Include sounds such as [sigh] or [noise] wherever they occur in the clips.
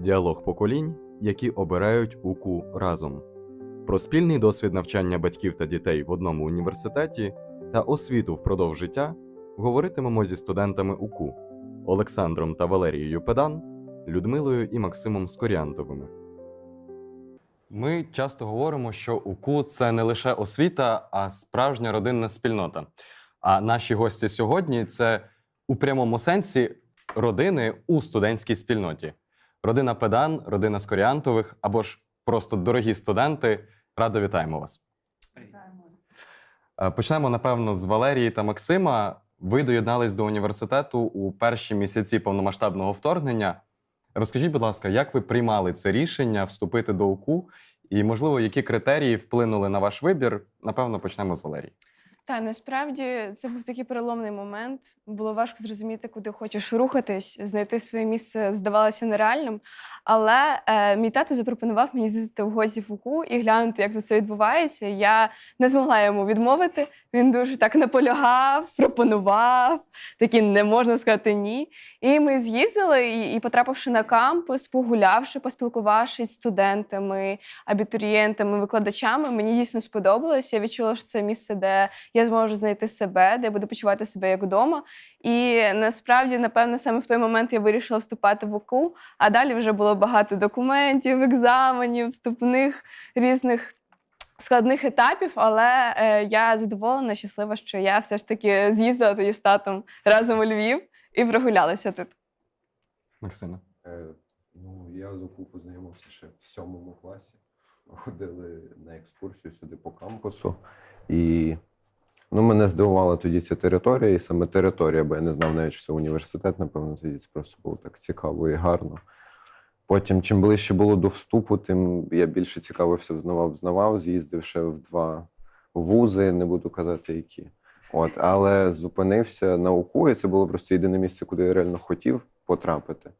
діалог поколінь, які обирають УКУ разом, про спільний досвід навчання батьків та дітей в одному університеті та освіту впродовж життя говоритимемо зі студентами УКУ Олександром та Валерією Педан, Людмилою і Максимом Скоріантовими. Ми часто говоримо, що УКУ це не лише освіта, а справжня родинна спільнота. А наші гості сьогодні це у прямому сенсі родини у студентській спільноті. Родина Педан, родина Скоріантових або ж просто дорогі студенти. Радо вітаємо вас. Е, Почнемо, напевно, з Валерії та Максима. Ви доєднались до університету у перші місяці повномасштабного вторгнення. Розкажіть, будь ласка, як ви приймали це рішення вступити до УКУ? І, можливо, які критерії вплинули на ваш вибір? Напевно, почнемо з Валерії. Та насправді це був такий переломний момент. Було важко зрозуміти, куди хочеш рухатись, знайти своє місце здавалося нереальним. Але е, мій тато запропонував мені з'їздити в гості в УКУ і глянути, як це відбувається. Я не змогла йому відмовити. Він дуже так наполягав, пропонував, такі не можна сказати ні. І ми з'їздили, і, і потрапивши на кампус, погулявши, поспілкувавшись з студентами, абітурієнтами, викладачами, мені дійсно сподобалось. Я відчула, що це місце, де я зможу знайти себе, де я буду почувати себе як вдома. І насправді, напевно, саме в той момент я вирішила вступати в УКУ, а далі вже було багато документів, екзаменів, вступних різних. Складних етапів, але е, я задоволена, щаслива, що я все ж таки з'їздила тоді з татом разом у Львів і прогулялася тут. Максиме. Е, Ну, я з УКУ познайомився ще в сьомому класі. Ходили на екскурсію сюди по кампусу. І ну, мене здивувала тоді ця територія, і саме територія, бо я не знав навіть, що це університет, напевно, тоді це просто було так цікаво і гарно. Потім, чим ближче було до вступу, тим я більше цікавився, взнавав, взнавав, з'їздив ще в два вузи, не буду казати, які. От, але зупинився на УКУ, і це було просто єдине місце, куди я реально хотів потрапити.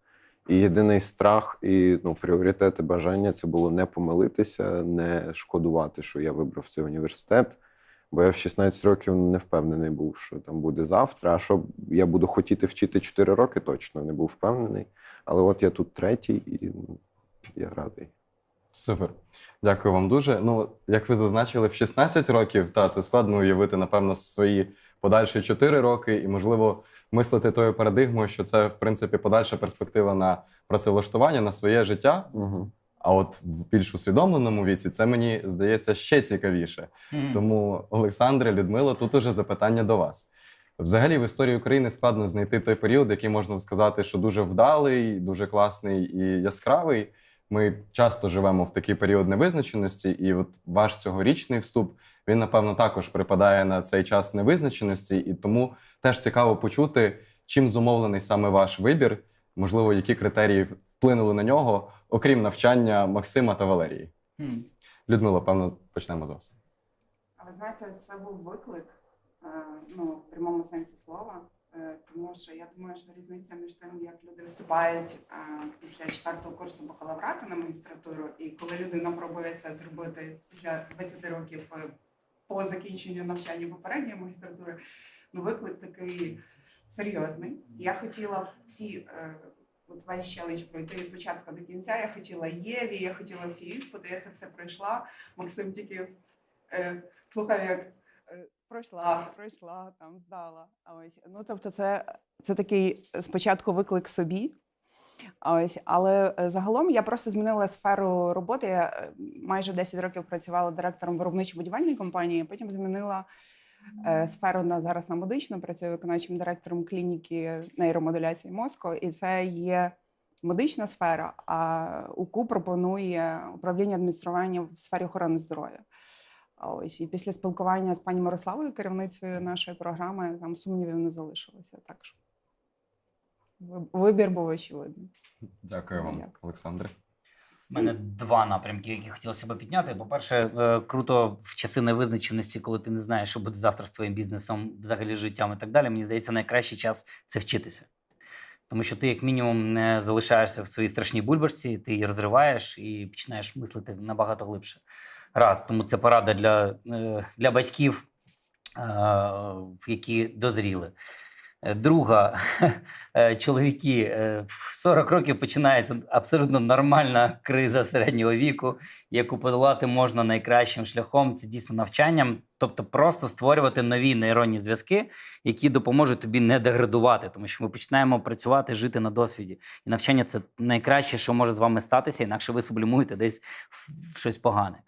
І єдиний страх і ну, пріоритет і бажання це було не помилитися, не шкодувати, що я вибрав цей університет. Бо я в 16 років не впевнений був, що там буде завтра. А що я буду хотіти вчити 4 роки, точно не був впевнений. Але от я тут третій, і ну, я радий. Супер. Дякую вам дуже. Ну, як ви зазначили, в 16 років, та це складно уявити, напевно, свої подальші 4 роки, і, можливо, мислити тою парадигмою, що це, в принципі, подальша перспектива на працевлаштування, на своє життя. Угу. А от в більш усвідомленому віці це мені здається ще цікавіше. Тому, Олександре, Людмило, тут уже запитання до вас. Взагалі, в історії України складно знайти той період, який можна сказати, що дуже вдалий, дуже класний і яскравий. Ми часто живемо в такий період невизначеності, і от ваш цьогорічний вступ він, напевно, також припадає на цей час невизначеності, і тому теж цікаво почути, чим зумовлений саме ваш вибір, можливо, які критерії вплинули на нього, окрім навчання Максима та Валерії. Мгм. Людмила, певно, почнемо з вас. А ви знаєте, це був виклик, е, ну, в прямому сенсі слова. Е, Тому що я думаю, що різниця між тим, як люди вступають е, після четвертого курсу бакалаврату на магістратуру, і коли людина пробує це зробити після 20 років по закінченню навчання попередньої магістратури, ну виклик такий серйозний. Я хотіла всі. От весь челендж пройти від початку до кінця. Я хотіла Єві, я хотіла всі іспити, я це все пройшла. Максим тільки е, слухав, як е, пройшла, пройшла, там здала. А ось ну тобто, це, це такий спочатку виклик собі. Ось, але е, загалом я просто змінила сферу роботи. Я е, майже 10 років працювала директором виробничо-будівельної компанії, потім змінила е, сферу на зараз на медичну, працюю виконавчим директором клініки нейромодуляції мозку, і це є медична сфера. А УКУ пропонує управління адміністрування в сфері охорони здоров'я. Ось і після спілкування з пані Мирославою, керівницею нашої програми, там сумнівів не залишилося. Так що вибір був очевидний. Дякую вам, Дякую. Олександре. У мене два напрямки, які хотілося б підняти. По-перше, е, круто в часи невизначеності, коли ти не знаєш, що буде завтра з твоїм бізнесом, взагалі життям і так далі. Мені здається, найкращий час це вчитися. Тому що ти, як мінімум, не залишаєшся в своїй страшній бульбашці, ти її розриваєш і починаєш мислити набагато глибше. Раз, тому це порада для, е, для батьків, е, які дозріли. Е, Друга, [laughs] е, чоловіки е, в 40 років починається абсолютно нормальна криза середнього віку, яку подолати можна найкращим шляхом це дійсно навчанням, тобто просто створювати нові нейронні зв'язки, які допоможуть тобі не деградувати, тому що ми починаємо працювати, жити на досвіді. І навчання це найкраще, що може з вами статися, інакше ви сублімуєте десь щось погане.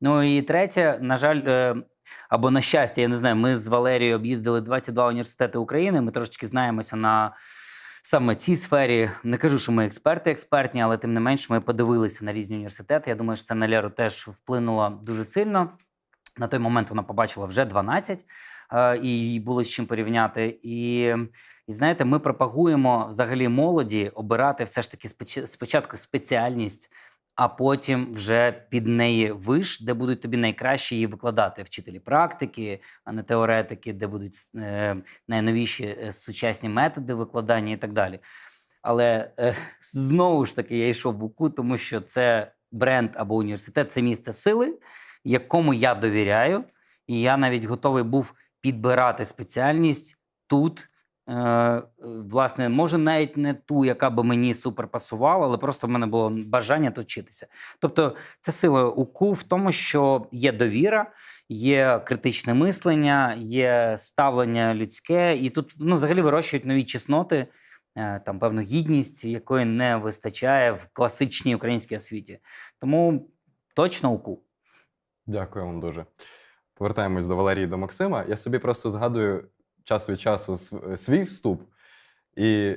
Ну і третє, на жаль, е, або на щастя, я не знаю, ми з Валерією об'їздили 22 університети України. Ми трошечки знаємося на саме цій сфері. Не кажу, що ми експерти експертні, але тим не менш ми подивилися на різні університети. Я думаю, що це на Леру теж вплинуло дуже сильно. На той момент вона побачила вже 12, е, і було з чим порівняти. І, і знаєте, ми пропагуємо взагалі молоді обирати все ж таки спочатку спеціальність а потім вже під неї виш, де будуть тобі найкраще її викладати вчителі практики, а не теоретики, де будуть е, найновіші е, сучасні методи викладання і так далі. Але е, знову ж таки я йшов в УКУ, тому що це бренд або університет, це місце сили, якому я довіряю, і я навіть готовий був підбирати спеціальність тут. Е, власне, може, навіть не ту, яка би мені супер пасувала, але просто в мене було бажання тут вчитися. Тобто, це сила УКУ в тому, що є довіра, є критичне мислення, є ставлення людське, і тут ну, взагалі вирощують нові чесноти, е, там певну гідність, якої не вистачає в класичній українській освіті. Тому точно УКУ. Дякую вам дуже. Повертаємось до Валерії до Максима. Я собі просто згадую час від часу свій вступ. І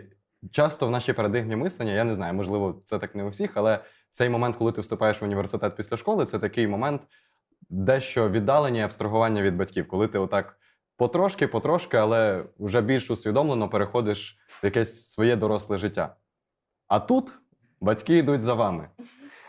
часто в нашій парадигмі мислення, я не знаю, можливо, це так не у всіх, але цей момент, коли ти вступаєш в університет після школи, це такий момент дещо віддалення і абстрагування від батьків, коли ти отак потрошки, потрошки, але вже більш усвідомлено переходиш в якесь своє доросле життя. А тут батьки йдуть за вами.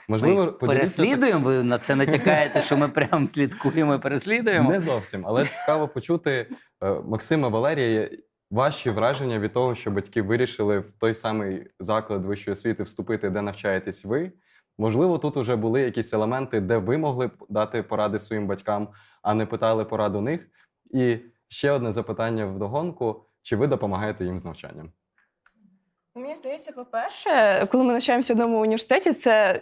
Можливо, поділіться переслідуємо, ви на це натякаєте, що ми прям [laughs] слідкуємо і переслідуємо. Не зовсім, але цікаво почути е, Максима Валерія. Ваші враження від того, що батьки вирішили в той самий заклад вищої освіти вступити, де навчаєтесь ви. Можливо, тут уже були якісь елементи, де ви могли б дати поради своїм батькам, а не питали пораду них. І ще одне запитання вдогонку: чи ви допомагаєте їм з навчанням? Мені здається, по-перше, коли ми навчаємося в одному університеті, це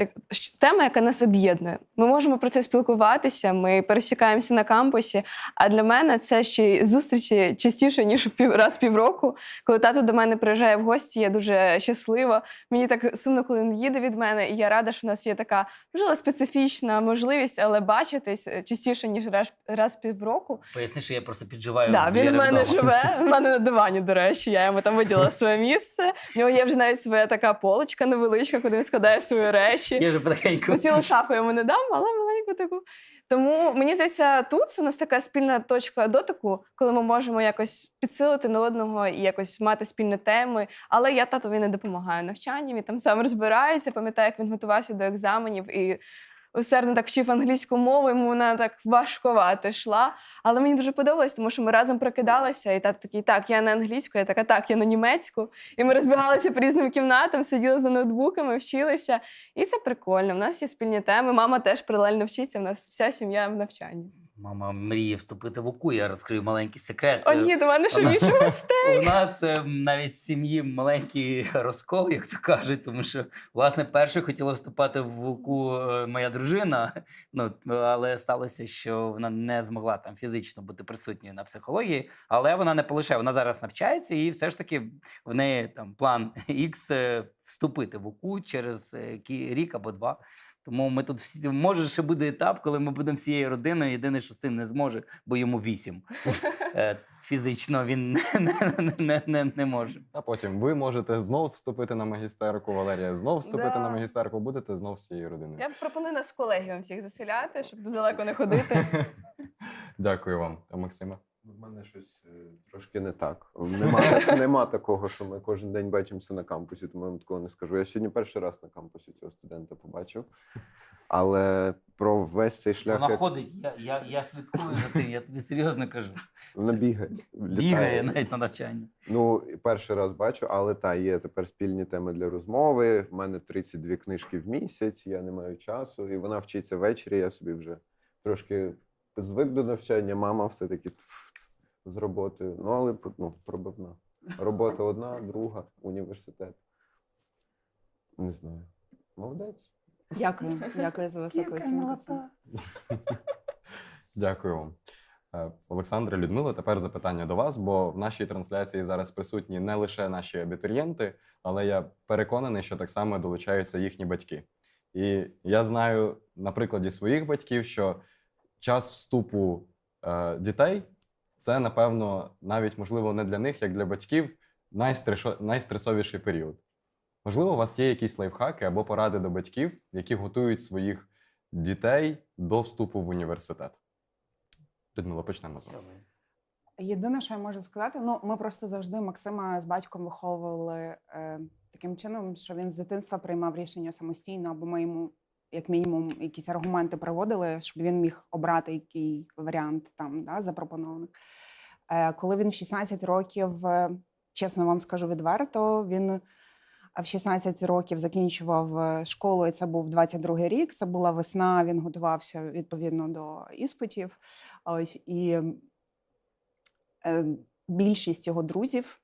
тема, яка нас об'єднує. Ми можемо про це спілкуватися, ми пересікаємося на кампусі. А для мене це ще й зустрічі частіше, ніж раз в півроку. Коли тато до мене приїжджає в гості, я дуже щаслива. Мені так сумно, коли він їде від мене, і я рада, що у нас є така можливо специфічна можливість, але бачитись е, частіше, ніж раз, раз в півроку. Поясни, що я просто підживаю. Да, в він в мене вдома. живе, в мене на дивані, до речі. Я йому там виділила своє місце. Нього є вже навіть своя така полочка невеличка, куди він складає свої речі. Я вже потихеньку. Ну, цілу шафу йому не дам, але маленьку таку. Тому мені здається, тут у нас така спільна точка дотику, коли ми можемо якось підсилити на одного і якось мати спільні теми. Але я татові не допомагаю навчанням, він там сам розбирається. Пам'ятаю, як він готувався до екзаменів і усердно так вчив англійську мову, йому вона так важковато йшла. Але мені дуже подобалось, тому що ми разом прокидалися, і тато такий, так, я на англійську, я така, так, я на німецьку. І ми розбігалися по різним кімнатам, сиділи за ноутбуками, вчилися. І це прикольно. У нас є спільні теми. Мама теж паралельно вчиться. У нас вся сім'я в навчанні. Мама мріє вступити в УКУ, я розкрию маленький секрет. О, Е, ні, до мене ще більше гостей. У нас е, навіть в сім'ї маленький розкол, як то кажуть, тому що власне перше хотіла вступати в УКУ е, моя дружина. Ну але сталося, що вона не змогла там фізично бути присутньою на психології, але вона не полишає. Вона зараз навчається, і все ж таки в неї там план X вступити в УКУ через е, рік або два. Тому ми тут всі може ще буде етап, коли ми будемо всією родиною. Єдине, що син не зможе, бо йому вісім. [laughs] Е, Фізично він [laughs] не, не, не, не, не може. А потім ви можете знов вступити на магістерку, Валерія знов вступити Да. на магістерку, будете знов всією родиною. Я пропоную нас в колегіум всіх заселяти, щоб далеко не ходити. [laughs] Дякую вам, А У мене щось е, трошки не так. Нема, [laughs] нема такого, що ми кожен день бачимося на кампусі, тому я вам такого не скажу. Я сьогодні перший раз на кампусі цього студента побачив. Але про весь цей шлях Вона як ходить, я, я, я слідкую за тим, я тобі серйозно кажу. вона бігає. Бігає навіть на навчання. Ну, перший раз бачу, але та є тепер спільні теми для розмови. У мене 32 книжки в місяць, я не маю часу, і вона вчиться ввечері. Я собі вже трошки звик до навчання. Мама все-таки з роботою. Ну, але ну, пробивна. Робота [laughs] одна, друга, університет. Не знаю. Молодець. Дякую, дякую за високу оцінку. [laughs] Дякую вам. Е, Олександре, Людмило, тепер запитання до вас, бо в нашій трансляції зараз присутні не лише наші абітурієнти, але я переконаний, що так само долучаються їхні батьки. І я знаю на прикладі своїх батьків, що час вступу е, дітей це, напевно, навіть можливо не для них, як для батьків, найстресовіший період. Можливо, у вас є якісь лайфхаки або поради до батьків, які готують своїх дітей до вступу в університет. Людмила, почнемо з вас. Єдине, що я можу сказати, ну ми просто завжди Максима з батьком виховували е, таким чином, що він з дитинства приймав рішення самостійно, або ми йому, як мінімум, якісь аргументи приводили, щоб він міг обрати який варіант там да, запропонований. Е, коли він в 16 років, е, чесно вам скажу відверто, він в 16 років закінчував е, школу, і це був 22-й рік. Це була весна. Він готувався відповідно до іспитів. Ось і е, більшість його друзів е,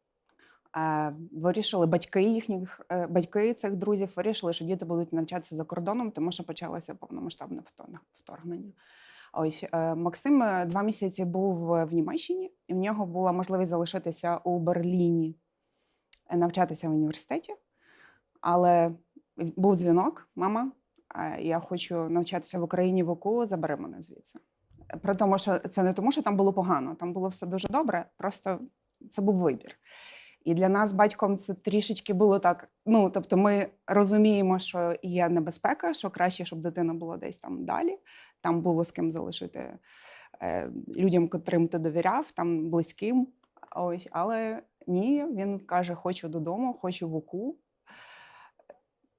вирішили, батьки їхніх е, батьки цих друзів вирішили, що діти будуть навчатися за кордоном, тому що почалося повномасштабне вторгнення. Ось е, Максим е, два місяці був в Німеччині, і в нього була можливість залишитися у Берліні, навчатися в університеті. Але був дзвінок, мама, я хочу навчатися в Україні в УКУ, забери мене звідси. При тому, що це не тому, що там було погано, там було все дуже добре, просто це був вибір. І для нас батьком це трішечки було так. Ну, тобто, ми розуміємо, що є небезпека, що краще, щоб дитина була десь там далі, там було з ким залишити е, людям, котрим ти довіряв, там близьким. Ось, але ні, він каже: хочу додому, хочу в УКУ.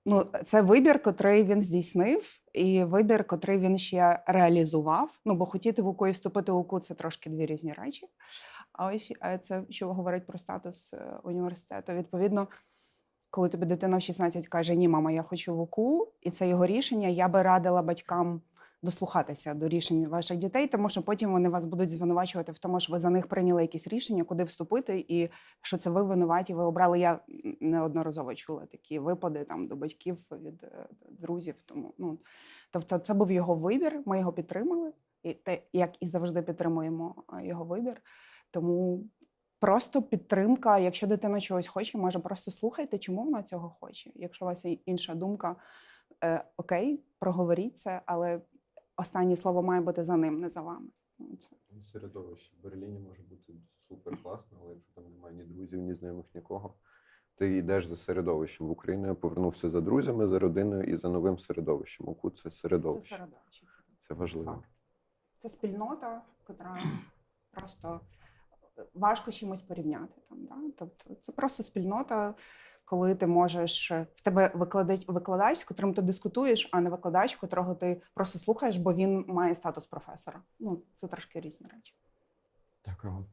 Ну, це вибір, котрий він здійснив, і вибір, котрий він ще реалізував. Ну, бо хотіти в УКУ і вступити в УКУ це трошки дві різні речі. А ось е, це що говорить про статус е, університету. Відповідно, коли тобі дитина в 16 каже: Ні, мама, я хочу в УКУ, і це його рішення, я би радила батькам дослухатися до рішень ваших дітей, тому що потім вони вас будуть звинувачувати в тому, що ви за них прийняли якісь рішення, куди вступити, і що це ви винуваті, ви обрали. Я неодноразово чула такі випади там до батьків від е, друзів. Тому ну тобто, це був його вибір. Ми його підтримали, і те, як і завжди підтримуємо е, його вибір. Тому просто підтримка. Якщо дитина чогось хоче, може просто слухайте, чому вона цього хоче. Якщо у вас є інша думка, е, окей, проговоріть це, але останнє слово має бути за ним, не за вами. Ну, це- Середовище в Берліні може бути супер класно, але якщо там немає ні друзів, ні знайомих, нікого, ти йдеш за середовищем. В Україну я повернувся за друзями, за родиною і за новим середовищем. УКУ це Це середовище. середовище. це важливо. факт. Це спільнота, яка просто важко чимось порівняти. Там, да? Тобто це просто спільнота, коли ти можеш е, в тебе викладач, викладач, з котрим ти дискутуєш, а не викладач, котрого ти просто слухаєш, бо він має статус професора. Ну, це трошки різні речі. Дякую вам.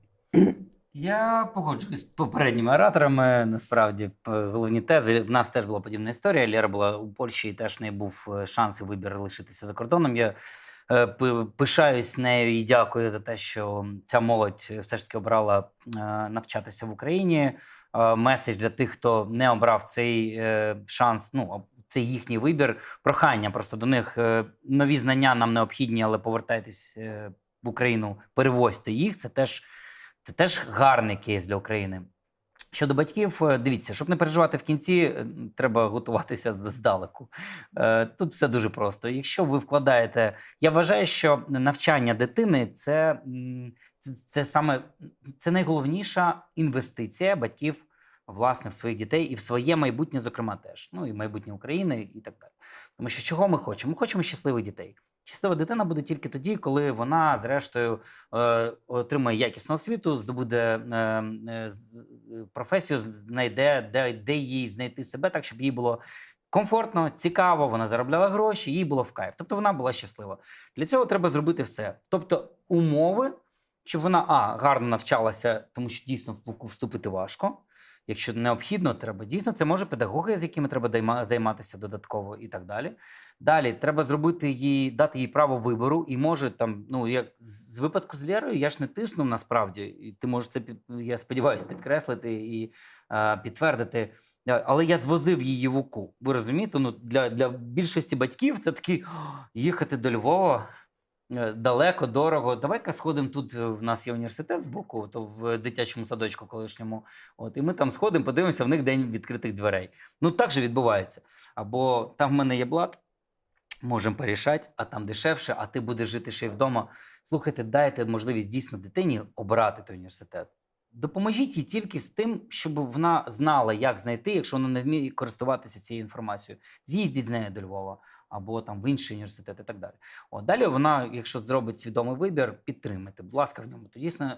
Я погоджуюсь з попередніми ораторами. Насправді, головні тези. В нас теж була подібна історія. Лєра була у Польщі, і теж в неї був е, шанс і вибір лишитися за кордоном. Я пишаюсь нею і дякую за те, що ця молодь все ж таки обрала е, навчатися в Україні. Е, Меседж для тих, хто не обрав цей е, шанс. Ну це їхній вибір. Прохання просто до них е, нові знання нам необхідні, але повертайтесь е, в Україну, перевозьте їх. Це теж це теж гарний кейс для України. Щодо батьків, е, дивіться, щоб не переживати в кінці, е, треба готуватися здалеку. Е, Тут все дуже просто. Якщо ви вкладаєте, я вважаю, що навчання дитини це, це, саме це найголовніша інвестиція батьків власне в своїх дітей і в своє майбутнє, зокрема, теж. Ну і майбутнє України і так далі. Тому що чого ми хочемо? Ми хочемо щасливих дітей. Щаслива дитина буде тільки тоді, коли вона, зрештою, е, отримає якісну освіту, здобуде е, е, професію, знайде, де, де їй знайти себе, так, щоб їй було комфортно, цікаво, вона заробляла гроші, їй було в кайф. Тобто вона була щаслива. Для цього треба зробити все. Тобто, умови, щоб вона а, гарно навчалася, тому що дійсно в УКУ вступити важко. Якщо необхідно, треба дійсно це може педагоги, з якими треба займатися додатково і так далі. Далі треба зробити їй, дати їй право вибору, і може там, ну як з випадку з Лєрою, я ж не тиснув насправді, і ти можеш це під, я сподіваюся, підкреслити і е, підтвердити. Але я звозив її в УКУ. Ви розумієте? Ну для, для більшості батьків це такий їхати до Львова. е, Далеко, дорого. Давай-ка сходимо тут. е, В нас є університет збоку, то в дитячому садочку колишньому. От і ми там сходимо, подивимося, в них день відкритих дверей. Ну так же відбувається. Або там в мене є блат, можемо порішати, а там дешевше, а ти будеш жити ще й вдома. Слухайте, дайте можливість дійсно дитині обрати той університет. Допоможіть їй тільки з тим, щоб вона знала, як знайти, якщо вона не вміє користуватися цією інформацією. З'їздіть з нею до Львова або там в інший університет і так далі. От далі вона, якщо зробить свідомий вибір, підтримайте, будь ласка, в ньому. То дійсно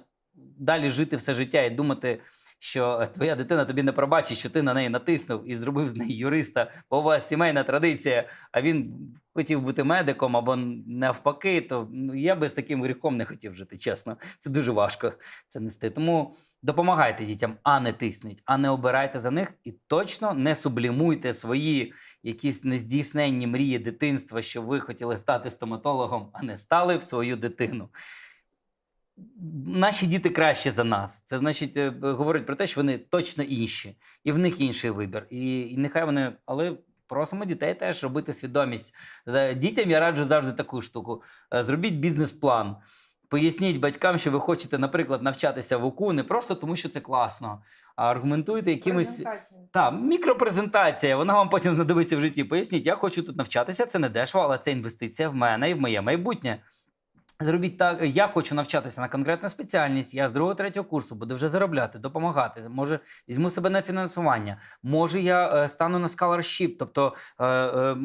далі жити все життя і думати, що твоя дитина тобі не пробачить, що ти на неї натиснув і зробив з неї юриста, бо у вас сімейна традиція, а він хотів бути медиком або навпаки, то ну, я би з таким гріхом не хотів жити, чесно. Це дуже важко це нести. Тому допомагайте дітям, а не тисніть, а не обирайте за них і точно не сублімуйте свої якісь нездійсненні мрії дитинства, що ви хотіли стати стоматологом, а не стали в свою дитину. Наші діти краще за нас. Це значить, е, говорить про те, що вони точно інші, і в них інший вибір. І, і нехай вони, але просимо дітей теж робити свідомість. Е, Дітям я раджу завжди таку штуку: Е, зробіть бізнес-план. Поясніть батькам, що ви хочете, наприклад, навчатися в УКУ не просто тому, що це класно, а аргументуйте якимось. Так, мікропрезентація, вона вам потім знадобиться в житті. Поясніть, я хочу тут навчатися, це не дешево, але це інвестиція в мене і в моє майбутнє. Зробіть так, я хочу навчатися на конкретну спеціальність, я з другого третього курсу буду вже заробляти, допомагати. Може, візьму себе на фінансування. Може, я е, стану на scholarship, тобто е, е,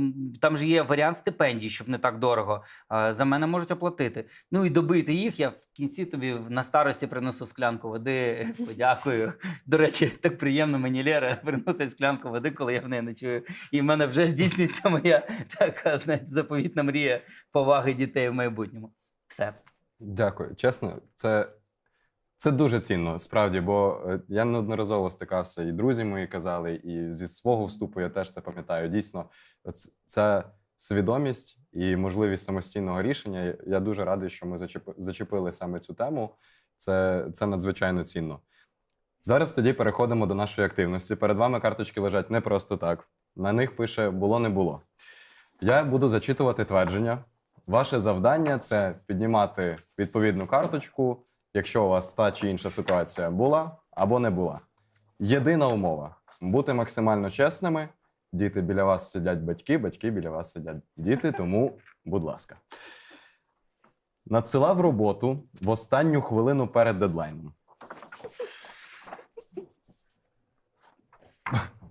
там ж є варіант стипендій, щоб не так дорого. Е, за мене можуть оплатити. Ну і добити їх. Я в кінці тобі на старості принесу склянку води. [laughs] Подякую. До речі, так приємно мені Лера приносить склянку води, коли я в неї ночую. І в мене вже здійснюється моя [laughs] така знаєте, заповітна мрія поваги дітей в майбутньому. Все. Дякую. Чесно, це, це дуже цінно, справді, бо е, я неодноразово стикався, і друзі мої казали, і зі свого вступу я теж це пам'ятаю. Дійсно, це свідомість і можливість самостійного рішення. Я дуже радий, що ми зачепи- зачепили саме цю тему. Це, це надзвичайно цінно. Зараз тоді переходимо до нашої активності. Перед вами карточки лежать не просто так. На них пише було не було. Я буду зачитувати твердження. Ваше завдання це піднімати відповідну карточку, якщо у вас та чи інша ситуація була або не була. Єдина умова бути максимально чесними. Діти біля вас сидять батьки, батьки біля вас сидять діти, тому, будь ласка. Надсилав роботу в останню хвилину перед дедлайном.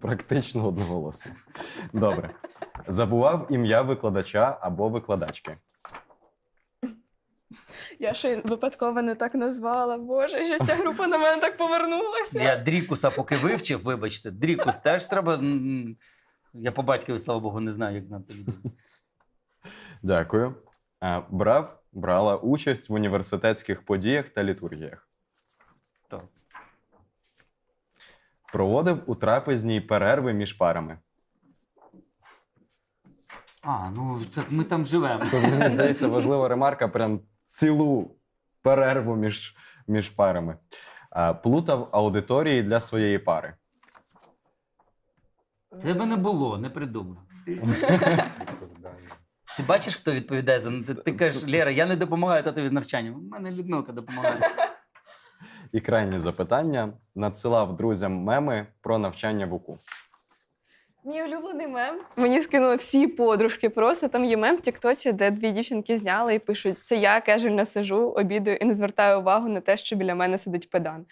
Практично одноголосно. Добре. Забував ім'я викладача або викладачки. Я ще й випадково не так назвала. Боже, що вся група на мене так повернулася. Я Дрікуса поки вивчив, вибачте, Дрікус теж треба. м, Я по батькові, слава Богу, не знаю, як знати людину. Дякую. Е, Брав, брала участь в університетських подіях та літургіях. Так. Проводив у трапезній перерви між парами. А, ну так ми там живемо. Тут мені здається важлива ремарка: прям цілу перерву між, між парами. Плутав аудиторії для своєї пари. Тебе не було, не придумав. [laughs] Ти бачиш, хто відповідає за ти, ти кажеш, Лера, я не допомагаю татові з навчанням. У мене Людмилка допомагає. І крайнє запитання: надсилав друзям меми про навчання в УКУ. Мій улюблений мем. Мені скинули всі подружки. Просто там є мем в Тіктоці, де дві дівчинки зняли і пишуть: це я кежельно сижу, обідаю і не звертаю увагу на те, що біля мене сидить педан.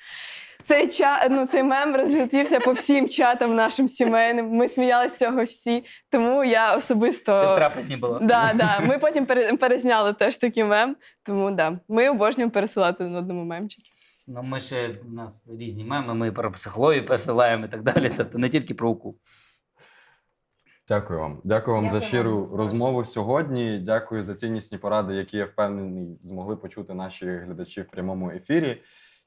Цей ча... ну, цей мем розлетівся по всім чатам нашим сімейним. Ми сміялися цього всі. Тому я особисто Це в трапезні було. Да, да. Ми потім пере- перезняли теж такий мем. Тому да, ми обожнюємо пересилати один одному мемчики. Ну, ми ще у нас різні меми, ми про психологію посилаємо і так далі. Тобто не тільки про УКУ. Дякую вам. Дякую вам за Дякую вам щиру за запрошення. розмову сьогодні. Дякую за ціннісні поради, які я впевнений змогли почути наші глядачі в прямому ефірі.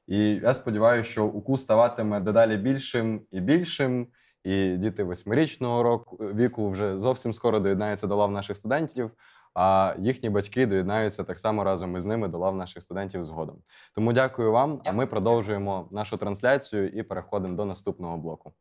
І я сподіваюся, що УКУ ставатиме дедалі більшим і більшим. І діти восьмирічного року віку вже зовсім скоро доєднаються до лав наших студентів, а їхні батьки доєднаються так само разом із ними до лав наших студентів згодом. Тому дякую вам. А ми продовжуємо нашу трансляцію і переходимо до наступного блоку.